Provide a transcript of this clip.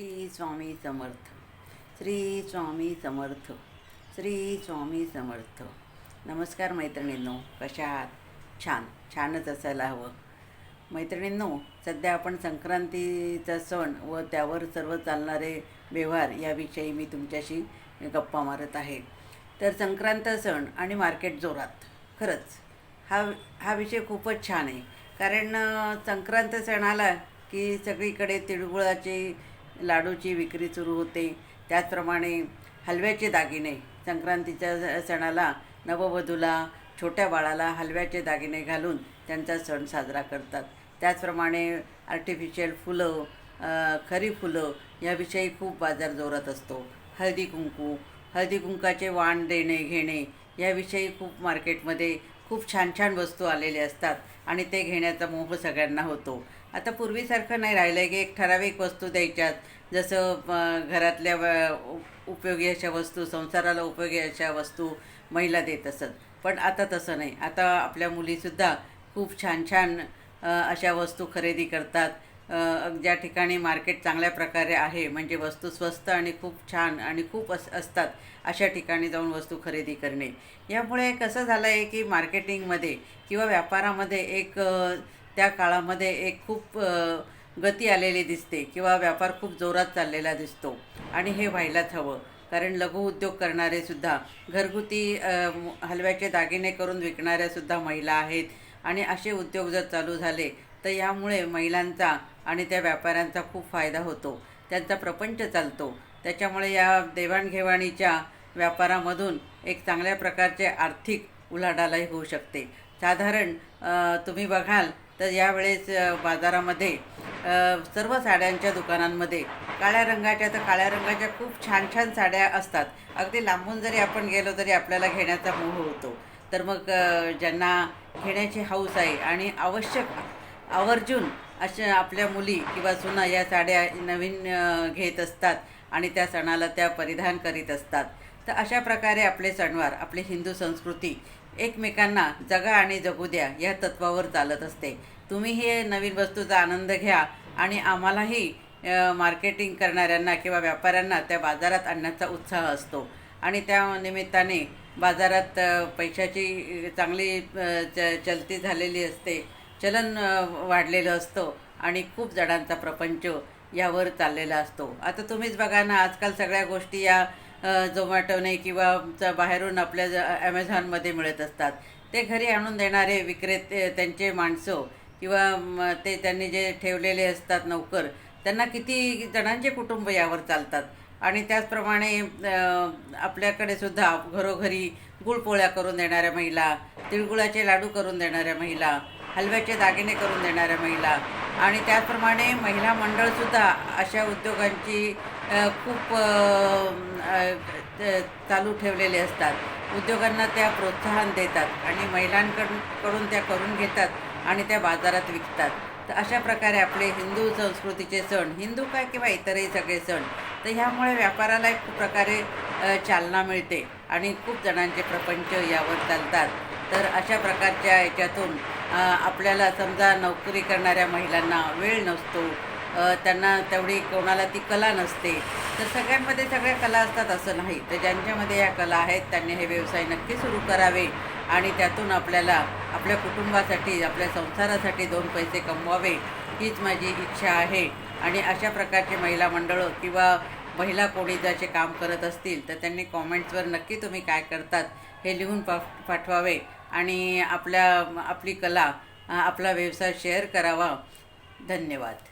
श्री स्वामी समर्थ. श्री स्वामी समर्थ. श्री स्वामी समर्थ. नमस्कार मैत्रिणींनो कशा आहात? छान छानच असायला हवं. मैत्रिणींनो सध्या आपण संक्रांतीचा सण व त्यावर सर्व चालणारे व्यवहार याविषयी मी तुमच्याशी गप्पा मारत आहे. तर संक्रांत सण आणि मार्केट जोरात खरंच. हा हा विषय खूपच छान आहे. कारण संक्रांत सण आला की सगळीकडे तिळगुळाची लाडूची विक्री सुरू होते. त्याचप्रमाणे हलव्याचे दागिने. संक्रांतीच्या सणाला नववधूला छोट्या बाळाला हलव्याचे दागिने घालून त्यांचा सण साजरा करतात. त्याचप्रमाणे आर्टिफिशियल फुलं खरी फुलं याविषयी खूप बाजार जोरात असतो. हळदी कुंकू हळदी कुंकाचे वाण देणे घेणे याविषयी खूप मार्केटमध्ये खूप छान छान वस्तू आलेल्या असतात आणि ते घेण्याचा मोह सगळ्यांना होतो. आता पूर्वीसारखं नाही राहिलं आहे की एक ठराविक वस्तू द्यायच्यात. जसं घरातल्या उपयोगी अशा वस्तू संसाराला उपयोगी अशा वस्तू महिला देत असत. पण आता तसं नाही. आता आपल्या मुलीसुद्धा खूप छान छान अशा वस्तू खरेदी करतात. ज्या ठिकाणी मार्केट चांगल्या प्रकारे आहे म्हणजे वस्तू स्वस्त आणि खूप छान आणि खूप अस असतात अशा ठिकाणी जाऊन वस्तू खरेदी करणे. यामुळे कसं झालं आहे की मार्केटिंगमध्ये किंवा व्यापारामध्ये एक त्या काळामध्ये एक खूप गती आलेली दिसते किंवा व्यापार खूप जोरात चाललेला दिसतो. आणि हे व्हायलाच हवं. कारण लघुउद्योग करणारेसुद्धा घरगुती हलव्याचे दागिने करून विकणाऱ्यासुद्धा महिला आहेत. आणि असे उद्योग जर चालू झाले तर यामुळे महिलांचा आणि त्या व्यापाऱ्यांचा खूप फायदा होतो. त्यांचा प्रपंच चालतो. त्याच्यामुळे या देवाणघेवाणीच्या व्यापारामधून एक चांगल्या प्रकारचे आर्थिक उलाढालही होऊ शकते. साधारण तुम्ही बघाल तर यावेळेस बाजारामध्ये सर्व साड्यांच्या दुकानांमध्ये काळ्या रंगाच्या तर काळ्या रंगाच्या खूप छान छान साड्या असतात. अगदी लांबून जरी आपण गेलो तरी आपल्याला घेण्याचा मोह होतो. तर मग ज्यांना घेण्याची हौस आहे आणि आवश्यक आवर्जून अशा आपल्या मुली किंवा सुना या साड्या नवीन घेत असतात आणि त्या सणाला त्या परिधान करीत असतात. तर अशा प्रकारे आपले सणवार आपली हिंदू संस्कृती एकमेकांना जगा आणि जगू द्या या तत्वावर चालत असते. तुम्ही हे नवीन वस्तूचा आनंद घ्या आणि आम्हालाही मार्केटिंग करणाऱ्यांना किंवा व्यापाऱ्यांना त्या बाजारात आणण्याचा उत्साह असतो. आणि त्या निमित्ताने बाजारात पैशाची चांगली च चलती झालेली असते. चलन वाढलेलं असतं आणि खूप जणांचा प्रपंच यावर चाललेला असतो. आता तुम्हीच बघा ना आजकाल सगळ्या गोष्टी या झोमॅटोने किंवा च- बाहेरून आपल्या ज- ॲमेझॉनमध्ये मिळत असतात. ते घरी आणून देणारे विक्रेते त्यांचे माणसं किंवा ते त्यांनी जे ठेवलेले असतात नोकर त्यांना किती जणांचे कुटुंब यावर चालतात. आणि त्याचप्रमाणे आपल्याकडे सुद्धा घरोघरी गुळपोळ्या करून देणाऱ्या महिला तिळगुळाचे लाडू करून देणाऱ्या महिला हलव्याचे दागिने करून देणाऱ्या महिला आणि त्याचप्रमाणे महिला मंडळसुद्धा अशा उद्योगांची खूप चालू ठेवलेले असतात. उद्योगांना त्या प्रोत्साहन देतात आणि महिलांकडून त्या करून घेतात आणि त्या बाजारात विकतात. तर अशा प्रकारे आपले हिंदू संस्कृतीचे सण हिंदू काय किंवा इतरही सगळे सण तर ह्यामुळे व्यापाराला एक प्रकारे चालना मिळते आणि खूप जणांचे प्रपंच यावर चालतात. तर अशा प्रकारच्या याच्यातून आपल्याला समजा नोकरी करणाऱ्या महिलांना वेळ नसतो त्यांना तेवढी कोणाला ती कला नसते. तर सगळ्यांमध्ये सगळ्या कला असतात असं नाही. तर ज्यांच्यामध्ये या कला आहेत त्यांनी हे व्यवसाय नक्की सुरू करावे आणि त्यातून आपल्याला आपल्या कुटुंबासाठी आपल्या संसारासाठी दोन पैसे कमवावे हीच माझी इच्छा आहे. आणि अशा प्रकारचे महिला मंडळं किंवा महिला कोणी ज्याचे काम करत असतील तर त्यांनी कॉमेंट्सवर नक्की तुम्ही काय करतात हे लिहून पा पाठवावे आणि आपल्या आपली कला आपला व्यवसाय शेअर करावा. धन्यवाद.